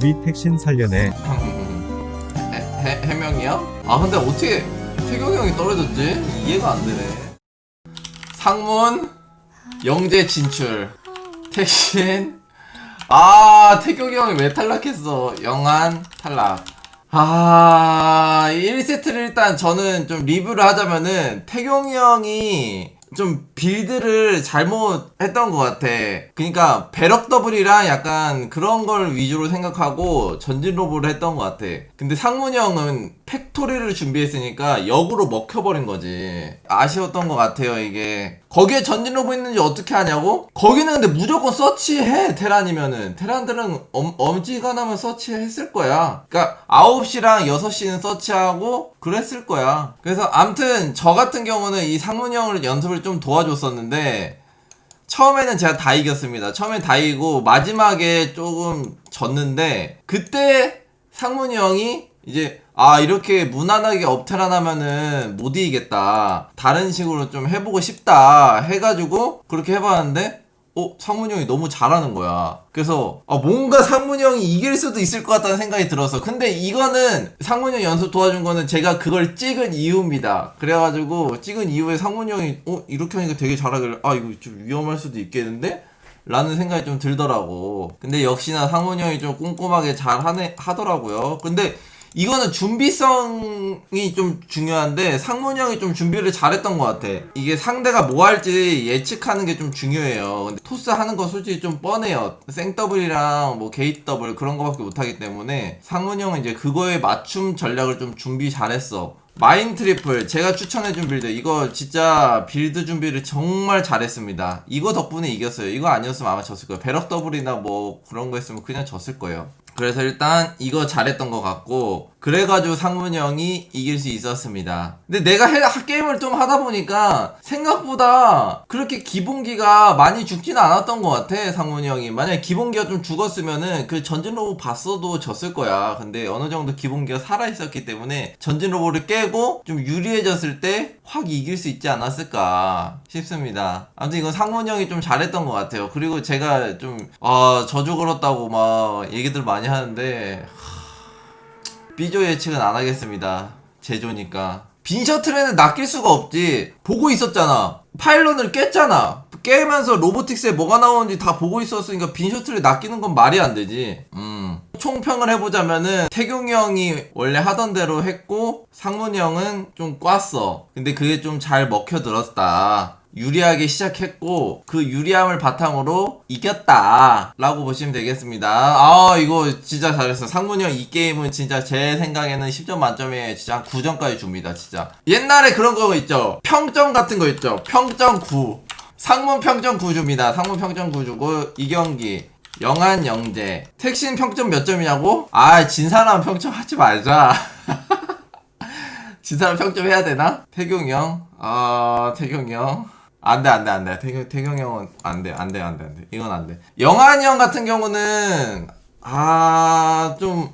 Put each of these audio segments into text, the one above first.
우리 택신 살려내. 해, 해, 해명이요? 아 근데 어떻게 태경이 형이 떨어졌지? 이해가 안 되네 상문 영재 진출 택신 아 태경이 형이 왜 탈락했어 영한 탈락 아 1세트를 일단 저는 좀 리뷰를 하자면은 태경이 형이 좀 빌드를 잘못했던 것 같아. 그러니까 배럭 더블이랑 약간 그런 걸 위주로 생각하고 전진 로브를 했던 것 같아. 근데 상문이 형은 팩토리를 준비했으니까 역으로 먹혀버린 거지. 아쉬웠던 것 같아요 이게. 거기에 전진 로브 있는지 어떻게 하냐고? 거기는 근데 무조건 서치해 테란이면은 테란들은 엄, 엄지간하면 서치했을 거야. 그러니까 9시랑 6시는 서치하고 그랬을 거야. 그래서 암튼 저 같은 경우는 이 상문이 형을 연습을 좀 도와줬었는데 처음에는 제가 다 이겼습니다. 처음엔 다 이기고 마지막에 조금 졌는데 그때 상문이 형이 이제 아 이렇게 무난하게 업테란 하면은 못 이기겠다. 다른 식으로 좀 해보고 싶다 해가지고 그렇게 해봤는데 어 상문이 형이 너무 잘하는 거야. 그래서 아 뭔가 상문이 형이 이길 수도 있을 것 같다는 생각이 들었어. 근데 이거는 상문이 형 연습 도와준 거는 제가 그걸 찍은 이유입니다. 그래가지고 찍은 이후에 상문이 형이 어 이렇게 하니까 되게 잘하길래 아 이거 좀 위험할 수도 있겠는데? 라는 생각이 좀 들더라고. 근데 역시나 상문이 형이 좀 꼼꼼하게 잘 하네, 하더라고요. 근데 이거는 준비성이 좀 중요한데 상문이 형이 좀 준비를 잘했던 것 같아. 이게 상대가 뭐 할지 예측하는 게 좀 중요해요. 근데 토스 하는 거 솔직히 좀 뻔해요. 생더블이랑 뭐 게이트 더블 그런 거밖에 못하기 때문에 상문이 형은 이제 그거에 맞춤 전략을 좀 준비 잘했어. 마인 트리플 제가 추천해준 빌드 이거 진짜 빌드 준비를 정말 잘했습니다 이거 덕분에 이겼어요 이거 아니었으면 아마 졌을 거예요 배럭 더블이나 뭐 그런 거 했으면 그냥 졌을 거예요 그래서 일단 이거 잘했던 것 같고 그래가지고 상문이 형이 이길 수 있었습니다. 근데 내가 해, 하- 게임을 좀 하다 보니까 생각보다 그렇게 기본기가 많이 죽지는 않았던 것 같아 상문이 형이. 만약에 기본기가 좀 죽었으면은 그 전진 로봇 봤어도 졌을 거야. 근데 어느 정도 기본기가 살아있었기 때문에 전진 로봇을 깨고 좀 유리해졌을 때 확 이길 수 있지 않았을까 싶습니다. 아무튼 이건 상문이 형이 좀 잘했던 것 같아요. 그리고 제가 좀 아 저주 걸었다고 막 얘기들 많이 하는데 삐조 예측은 안 하겠습니다. 제조니까. 빈 셔틀에는 낚일 수가 없지. 보고 있었잖아. 파일런을 깼잖아. 깨면서 로보틱스에 뭐가 나오는지 다 보고 있었으니까 빈 셔틀에 낚이는 건 말이 안 되지. 음. 총평을 해보자면은 태경이 형이 원래 하던 대로 했고 상문이 형은 좀 꽈어. 근데 그게 좀 잘 먹혀 들었다. 유리하게 시작했고 그 유리함을 바탕으로 이겼다 라고 보시면 되겠습니다. 아 이거 진짜 잘했어 상문이 형 이 게임은 진짜 제 생각에는 10점 만점에 진짜 한 9점까지 줍니다 진짜. 옛날에 그런 거 있죠? 평점 같은 거 있죠? 평점 9 상문 평점 9 줍니다. 상문 평점 9 주고 이 경기. 영한 영재. 택신 평점 몇 점이냐고? 아 진 사람 평점 하지 말자. 진 사람 평점 해야 되나? 태경이 형? 아, 태경이 형? 안 돼, 안 돼, 안 돼. 태경, 태경이 형은 안 돼, 안 돼, 안 돼, 안 돼. 이건 안 돼. 영환이 형 같은 경우는, 아, 좀,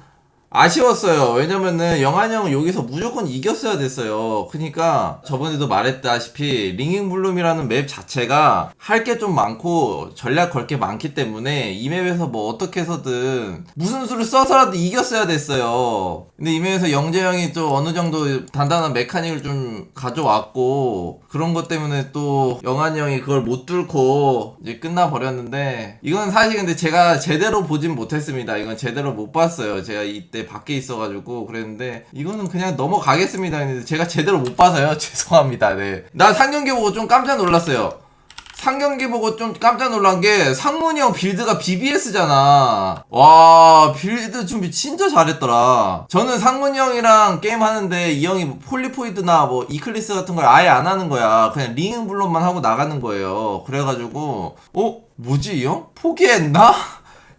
아쉬웠어요. 왜냐면은 영환이 형은 여기서 무조건 이겼어야 됐어요. 그니까 저번에도 말했다시피 링잉 블룸이라는 맵 자체가 할 게 좀 많고 전략 걸 게 많기 때문에 이 맵에서 뭐 어떻게 해서든 무슨 수를 써서라도 이겼어야 됐어요. 근데 이 맵에서 영재 형이 또 어느 정도 단단한 메카닉을 좀 가져왔고 그런 것 때문에 또 영환이 형이 그걸 못 뚫고 이제 끝나 버렸는데 이건 사실 근데 제가 제대로 보진 못했습니다. 이건 제대로 못 봤어요. 제가 이때 밖에 있어가지고 그랬는데 이거는 그냥 넘어가겠습니다. 근데 제가 제대로 못 봐서요. 죄송합니다. 네. 나 상경기 보고 좀 깜짝 놀랐어요. 상경기 보고 좀 깜짝 놀란 게 상문이 형 빌드가 BBS잖아. 와 빌드 준비 진짜 잘했더라. 저는 상문이 형이랑 게임 하는데 이 형이 뭐 폴리포이드나 뭐 이클리스 같은 걸 아예 안 하는 거야. 그냥 링 블록만 하고 나가는 거예요. 그래가지고 어 뭐지 이 형? 포기했나?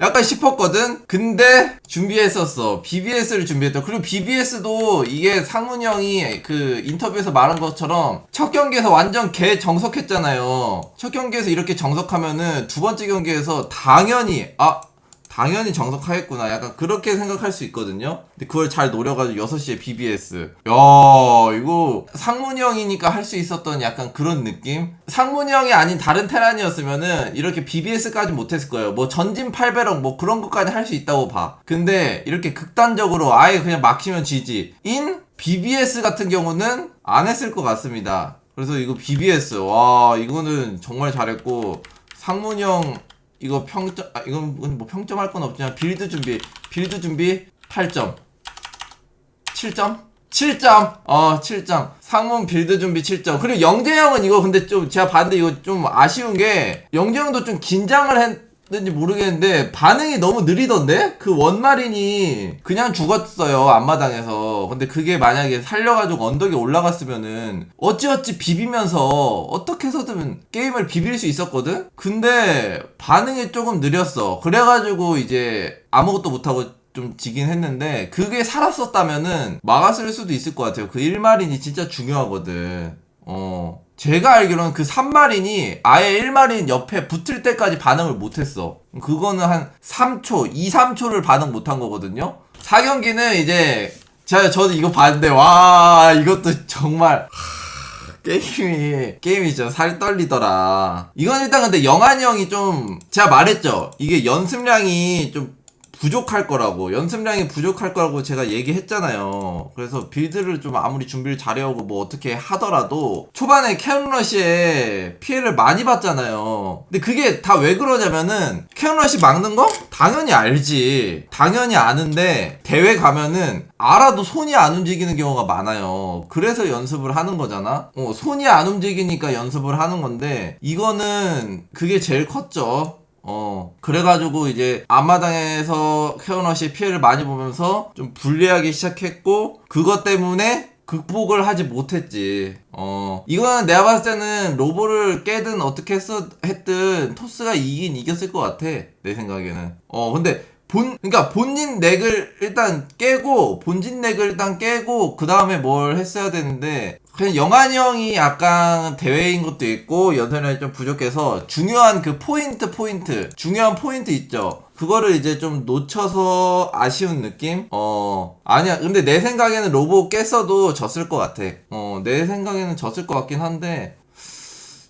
약간 싶었거든? 근데 준비했었어. BBS를 준비했다. 그리고 BBS도 이게 상문이 형이 그 인터뷰에서 말한 것처럼 첫 경기에서 완전 개 정석했잖아요. 첫 경기에서 이렇게 정석하면은 두 번째 경기에서 당연히, 아, 당연히 정석하겠구나. 약간 그렇게 생각할 수 있거든요. 근데 그걸 잘 노려가지고 6시에 BBS. 야, 이거 상문이 형이니까 할 수 있었던 약간 그런 느낌? 상문이 형이 아닌 다른 테란이었으면은 이렇게 BBS까지 못했을 거예요. 뭐 전진 8배럭 뭐 그런 것까지 할 수 있다고 봐. 근데 이렇게 극단적으로 아예 그냥 막히면 지지. 인 BBS 같은 경우는 안 했을 것 같습니다. 그래서 이거 BBS 와 이거는 정말 잘했고 상문이 형 이거 평점 아 이건 뭐 평점 할 건 없지만 빌드 준비 빌드 준비 8점. 7점? 7점! 어 7점. 상문 빌드 준비 7점. 그리고 영재 형은 이거 근데 좀 제가 봤는데 이거 좀 아쉬운 게 영재 형도 좀 긴장을 했 는지 모르겠는데 반응이 너무 느리던데 그 원마린이 그냥 죽었어요 앞마당에서 근데 그게 만약에 살려가지고 언덕에 올라갔으면은 어찌어찌 비비면서 어떻게 해서든 게임을 비빌 수 있었거든 근데 반응이 조금 느렸어 그래가지고 이제 아무것도 못하고 좀 지긴 했는데 그게 살았었다면은 막았을 수도 있을 것 같아요. 그 1마린이 진짜 중요하거든. 어. 제가 알기로는 그 3마린이 아예 1마린 옆에 붙을 때까지 반응을 못했어. 그거는 한 3초, 2, 3초를 반응 못한 거거든요. 4경기는 이제 제가 저도 이거 봤는데 와 이것도 정말 게임이 게임이 진짜 살 떨리더라. 이건 일단 근데 영환이 형이 좀 제가 말했죠. 이게 연습량이 좀 부족할 거라고 연습량이 부족할 거라고 제가 얘기했잖아요. 그래서 빌드를 좀 아무리 준비를 잘해오고 뭐 어떻게 하더라도 초반에 캐논러시에 피해를 많이 봤잖아요. 근데 그게 다 왜 그러냐면은 캐논러시 막는 거 당연히 알지. 당연히 아는데 대회 가면은 알아도 손이 안 움직이는 경우가 많아요. 그래서 연습을 하는 거잖아. 어, 손이 안 움직이니까 연습을 하는 건데 이거는 그게 제일 컸죠. 어 그래가지고 이제 앞마당에서 케어넛이 피해를 많이 보면서 좀 불리하기 시작했고 그것 때문에 극복을 하지 못했지. 어 이거는 내가 봤을 때는 로보를 깨든 어떻게 했든 토스가 이긴 이겼을 것 같아 내 생각에는. 어 근데 본 그러니까 본진 넥을 일단 깨고 본진 넥을 일단 깨고 그 다음에 뭘 했어야 되는데 그냥 영환이 형이 약간 대회인 것도 있고 연습량이 좀 부족해서 중요한 그 포인트 포인트 중요한 포인트 있죠. 그거를 이제 좀 놓쳐서 아쉬운 느낌? 어 아니야. 근데 내 생각에는 로보 깼어도 졌을 것 같아. 어 내 생각에는 졌을 것 같긴 한데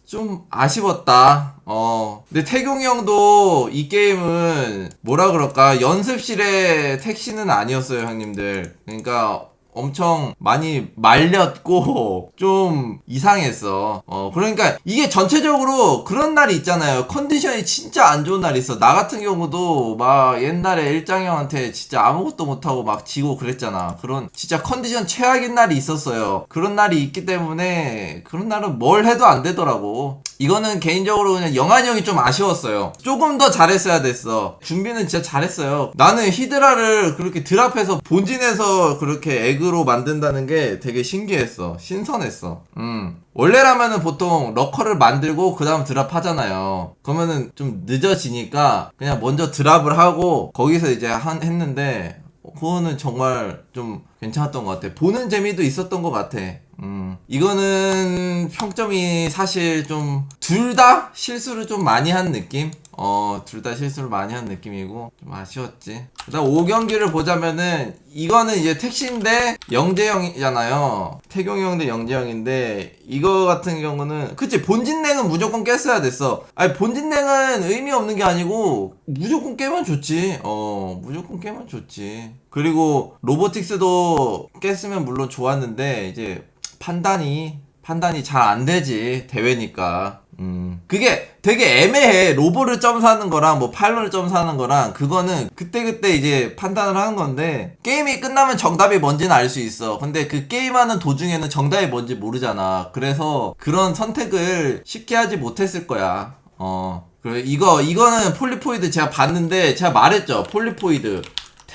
좀 아쉬웠다. 어. 근데 태경이 형도 이 게임은 뭐라 그럴까 연습실의 택시는 아니었어요, 형님들. 그러니까 엄청 많이 말렸고 좀 이상했어. 어 그러니까 이게 전체적으로 그런 날이 있잖아요. 컨디션이 진짜 안 좋은 날이 있어. 나 같은 경우도 막 옛날에 일장 형한테 진짜 아무것도 못하고 막 지고 그랬잖아. 그런 진짜 컨디션 최악인 날이 있었어요. 그런 날이 있기 때문에 그런 날은 뭘 해도 안 되더라고. 이거는 개인적으로 그냥 영환이 형이 좀 아쉬웠어요. 조금 더 잘했어야 됐어. 준비는 진짜 잘했어요. 나는 히드라를 그렇게 드랍해서 본진에서 그렇게 에그로 만든다는 게 되게 신기했어. 신선했어. 음. 원래라면은 보통 러커를 만들고 그 다음 드랍 하잖아요. 그러면은 좀 늦어지니까 그냥 먼저 드랍을 하고 거기서 이제 한, 했는데 그거는 정말 좀 괜찮았던 것 같아. 보는 재미도 있었던 것 같아. 음. 이거는 평점이 사실 좀 둘 다 실수를 좀 많이 한 느낌? 어, 둘 다 실수를 많이 한 느낌이고 좀 아쉬웠지. 그다음 5경기를 보자면은 이거는 이제 택시인데 영재형이잖아요. 태경이 형대 영재형인데 이거 같은 경우는 그치 본진냉은 무조건 깼어야 됐어. 아니 본진냉은 의미 없는 게 아니고 무조건 깨면 좋지. 어, 무조건 깨면 좋지. 그리고 로보틱스도 깼으면 물론 좋았는데 이제 판단이 판단이 잘 안 되지 대회니까. 음. 그게 되게 애매해. 로보를 점사하는 거랑 뭐 파일럿을 점사하는 거랑 그거는 그때그때 이제 판단을 하는 건데 게임이 끝나면 정답이 뭔지는 알 수 있어. 근데 그 게임하는 도중에는 정답이 뭔지 모르잖아. 그래서 그런 선택을 쉽게 하지 못했을 거야. 어. 그래 이거 이거는 폴리포이드 제가 봤는데 제가 말했죠. 폴리포이드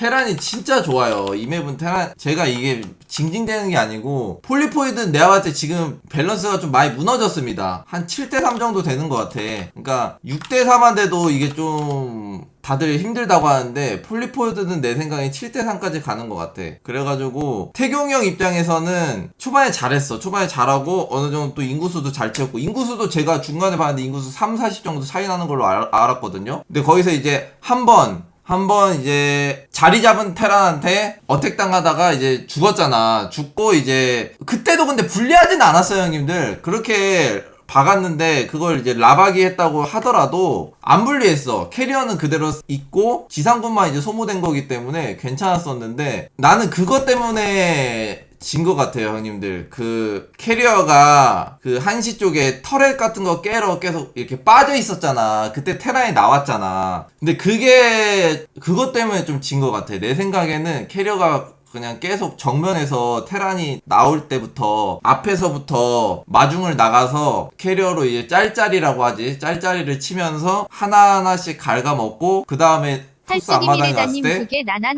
테란이 진짜 좋아요. 이 맵은 테란 제가 이게 징징대는 게 아니고 폴리포이드는 내가 봤을 때 지금 밸런스가 좀 많이 무너졌습니다. 한 7대3 정도 되는 것 같아. 그러니까 6대4만 돼도 이게 좀 다들 힘들다고 하는데 폴리포이드는 내 생각에 7대3까지 가는 것 같아. 그래가지고 태경이 형 입장에서는 초반에 잘했어. 초반에 잘하고 어느 정도 또 인구수도 잘 채웠고 인구수도 제가 중간에 봤는데 인구수 3, 40 정도 차이 나는 걸로 알, 알았거든요. 근데 거기서 이제 한 번 한번 이제 자리 잡은 테란한테 어택 당하다가 이제 죽었잖아. 죽고 이제 그때도 근데 불리하진 않았어요, 형님들. 그렇게 박았는데 그걸 이제 라박이 했다고 하더라도 안 불리했어. 캐리어는 그대로 있고 지상군만 이제 소모된 거기 때문에 괜찮았었는데 나는 그것 때문에 진 것 같아요, 형님들. 그 캐리어가 그 한시 쪽에 터렛 같은 거 깨러 계속 이렇게 빠져 있었잖아. 그때 테란이 나왔잖아. 근데 그게 그것 때문에 좀 진 것 같아. 내 생각에는 캐리어가 그냥 계속 정면에서 테란이 나올 때부터 앞에서부터 마중을 나가서 캐리어로 이제 짤짤이라고 하지 짤짤이를 치면서 하나하나씩 갉아먹고 그 다음에 토스 앞마당에 갔을 때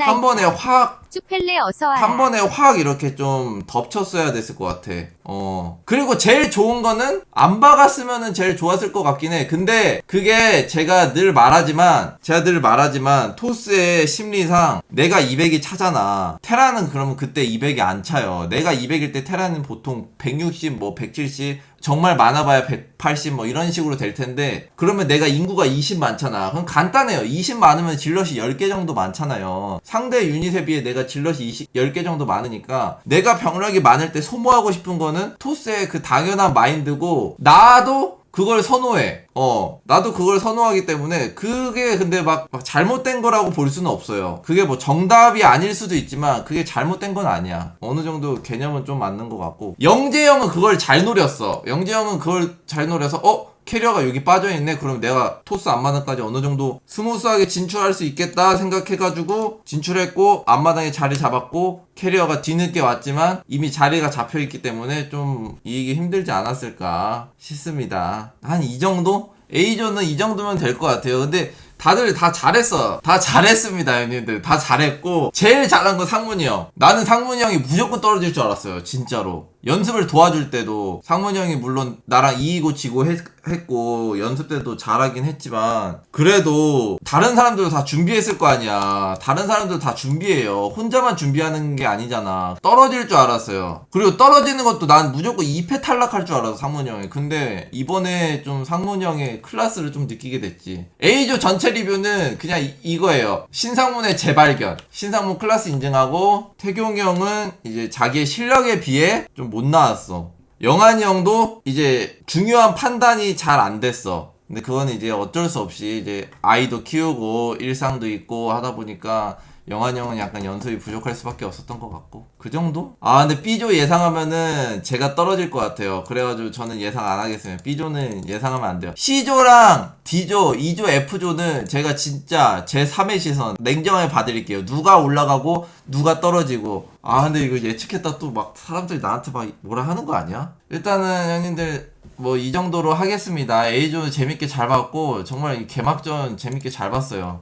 한 번에 확 쭈펠레 어서. 한 번에 확 이렇게 좀 덮쳤어야 됐을 것 같아. 어. 그리고 제일 좋은 거는 안 박았으면은 제일 좋았을 것 같긴 해. 근데 그게 제가 늘 말하지만, 제가 늘 말하지만, 토스의 심리상 내가 200이 차잖아. 테라는 그러면 그때 200이 안 차요. 내가 200일 때 테라는 보통 160, 뭐 170, 정말 많아봐야 180 뭐 이런 식으로 될 텐데 그러면 내가 인구가 20 많잖아. 그럼 간단해요. 20 많으면 질럿이 10개 정도 많잖아요. 상대 유닛에 비해 내가 질럿이 20, 10개 정도 많으니까 내가 병력이 많을 때 소모하고 싶은 거는 토스의 그 당연한 마인드고 나도 그걸 선호해. 어, 나도 그걸 선호하기 때문에 그게 근데 막, 막 잘못된 거라고 볼 수는 없어요. 그게 뭐 정답이 아닐 수도 있지만 그게 잘못된 건 아니야. 어느 정도 개념은 좀 맞는 것 같고. 영재 형은 그걸 잘 노렸어. 영재 형은 그걸 잘 노려서 어? 캐리어가 여기 빠져있네? 그럼 내가 토스 앞마당까지 어느 정도 스무스하게 진출할 수 있겠다 생각해가지고 진출했고 앞마당에 자리 잡았고 캐리어가 뒤늦게 왔지만 이미 자리가 잡혀있기 때문에 좀 이기기 힘들지 않았을까 싶습니다. 한 이 정도? A조는 이 정도면 될 것 같아요. 근데 다들 다 잘했어. 다 잘했습니다, 형님들. 다 잘했고. 제일 잘한 건 상문이 형. 나는 상문이 형이 무조건 떨어질 줄 알았어요. 진짜로. 연습을 도와줄 때도 상문이 형이 물론 나랑 이기고 지고 했, 고 연습 때도 잘하긴 했지만 그래도 다른 사람들도 다 준비했을 거 아니야. 다른 사람들 다 준비해요. 혼자만 준비하는 게 아니잖아. 떨어질 줄 알았어요. 그리고 떨어지는 것도 난 무조건 2패 탈락할 줄 알았어, 상문이 형이. 근데 이번에 좀 상문이 형의 클라스를 좀 느끼게 됐지. A조 전체 리뷰는 그냥 이, 이거예요. 신상문의 재발견. 신상문 클라스 인증하고 태경이 형은 이제 자기의 실력에 비해 좀못 나왔어. 영환이 형도 이제 중요한 판단이 잘 안 됐어. 근데 그거는 이제 어쩔 수 없이 이제 아이도 키우고 일상도 있고 하다 보니까 영환이 형은 약간 연습이 부족할 수밖에 없었던 것 같고 그 정도? 아 근데 B조 예상하면은 제가 떨어질 것 같아요 그래가지고 저는 예상 안 하겠습니다 B조는 예상하면 안 돼요 C조랑 D조, E조, F조는 제가 진짜 제 3의 시선 냉정하게 봐드릴게요 누가 올라가고 누가 떨어지고 아 근데 이거 예측했다 또 막 사람들이 나한테 막 뭐라 하는 거 아니야? 일단은 형님들 뭐 이 정도로 하겠습니다. A조 재밌게 잘 봤고 정말 이 개막전 재밌게 잘 봤어요.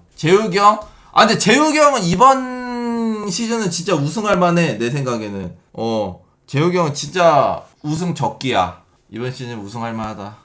형? 아 근데 재욱이 형은 이번 시즌은 진짜 우승할 만해 내 생각에는. 어 재욱이 형은 진짜 우승 적기야. 이번 시즌 우승할 만하다.